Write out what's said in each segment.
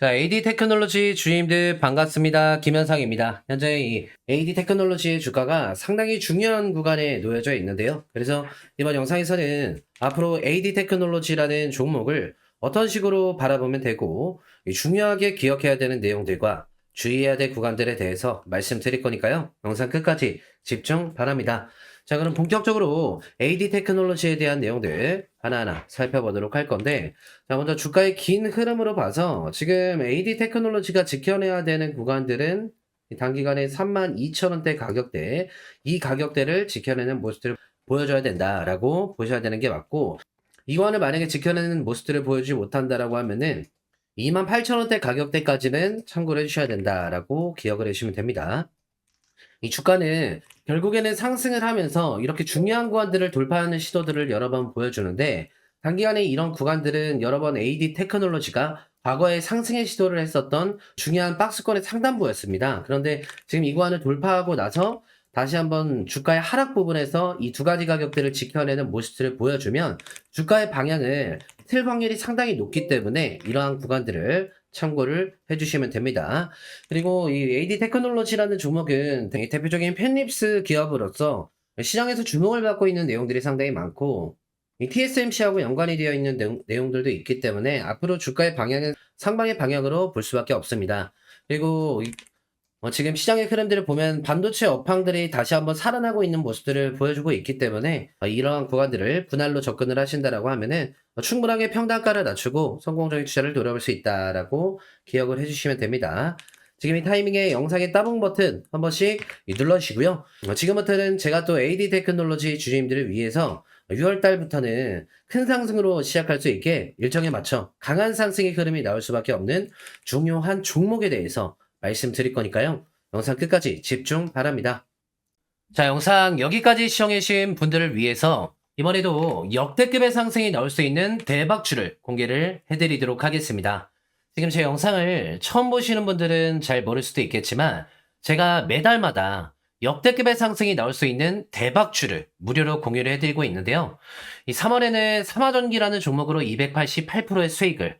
자, AD 테크놀로지 주임들 반갑습니다. 김현상입니다. 현재 이 AD 테크놀로지의 주가가 상당히 중요한 구간에 놓여져 있는데요. 그래서 이번 영상에서는 앞으로 AD 테크놀로지라는 종목을 어떤 식으로 바라보면 되고 이 중요하게 기억해야 되는 내용들과 주의해야 될 구간들에 대해서 말씀드릴 거니까요. 영상 끝까지 집중 바랍니다. 자, 그럼 본격적으로 AD 테크놀로지에 대한 내용들 하나하나 살펴보도록 할 건데, 자, 먼저 주가의 긴 흐름으로 봐서 지금 AD 테크놀로지가 지켜내야 되는 구간들은 이 단기간에 32,000원대 가격대, 이 가격대를 지켜내는 모습들을 보여줘야 된다라고 보셔야 되는 게 맞고, 이 구간을 만약에 지켜내는 모습들을 보여주지 못한다라고 하면은 28,000원대 가격대까지는 참고를 해주셔야 된다라고 기억을 해주시면 됩니다. 이 주가는 결국에는 상승을 하면서 이렇게 중요한 구간들을 돌파하는 시도들을 여러 번 보여주는데 단기간에 이런 구간들은 여러 번 AD 테크놀로지가 과거에 상승의 시도를 했었던 중요한 박스권의 상단부였습니다. 그런데 지금 이 구간을 돌파하고 나서 다시 한번 주가의 하락 부분에서 이 두 가지 가격대를 지켜내는 모습들을 보여주면 주가의 방향을 틀 확률이 상당히 높기 때문에 이러한 구간들을 참고를 해주시면 됩니다. 그리고 이 AD 테크놀로지라는 종목은 대표적인 펜립스 기업으로서 시장에서 주목을 받고 있는 내용들이 상당히 많고 이 TSMC하고 연관이 되어 있는 내용, 내용들도 있기 때문에 앞으로 주가의 방향은 상방의 방향으로 볼 수밖에 없습니다. 그리고 이- 어, 지금 시장의 흐름들을 보면 반도체 업황들이 다시 한번 살아나고 있는 모습들을 보여주고 있기 때문에 어, 이러한 구간들을 분할로 접근을 하신다라고 하면은 어, 충분하게 평단가를 낮추고 성공적인 투자를 노려볼 수 있다라고 기억을 해주시면 됩니다. 지금 이 타이밍에 영상의 따봉 버튼 한 번씩 이 눌러주시고요. 어, 지금부터는 제가 또 AD 테크놀로지 주주님들을 위해서 6월 달부터는 큰 상승으로 시작할 수 있게 일정에 맞춰 강한 상승의 흐름이 나올 수밖에 없는 중요한 종목에 대해서 말씀드릴 거니까요. 영상 끝까지 집중 바랍니다. 자, 영상 여기까지 시청해주신 분들을 위해서 이번에도 역대급의 상승이 나올 수 있는 대박주를 공개를 해드리도록 하겠습니다. 지금 제 영상을 처음 보시는 분들은 잘 모를 수도 있겠지만 제가 매달마다 역대급의 상승이 나올 수 있는 대박주를 무료로 공유를 해드리고 있는데요. 이 3월에는 삼화전기라는 종목으로 288%의 수익을, 이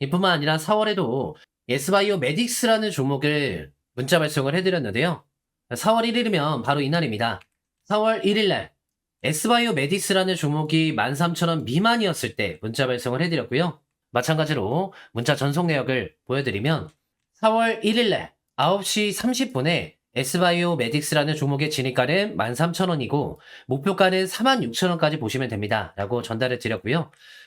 이뿐만 아니라 4월에도 예스바이오 메딕스라는 종목을 문자 발송을 해드렸는데요. 4월 1일이면 바로 이날입니다. 4월 1일날 에스바이오 메딕스라는 종목이 13,000원 미만이었을 때 문자 발송을 해드렸고요. 마찬가지로 문자 전송 내역을 보여드리면 4월 1일날 9시 30분에 에스바이오 메딕스라는 종목의 진입가는 13,000원이고 목표가는 46,000원까지 보시면 됩니다. 라고 전달을 드렸고요.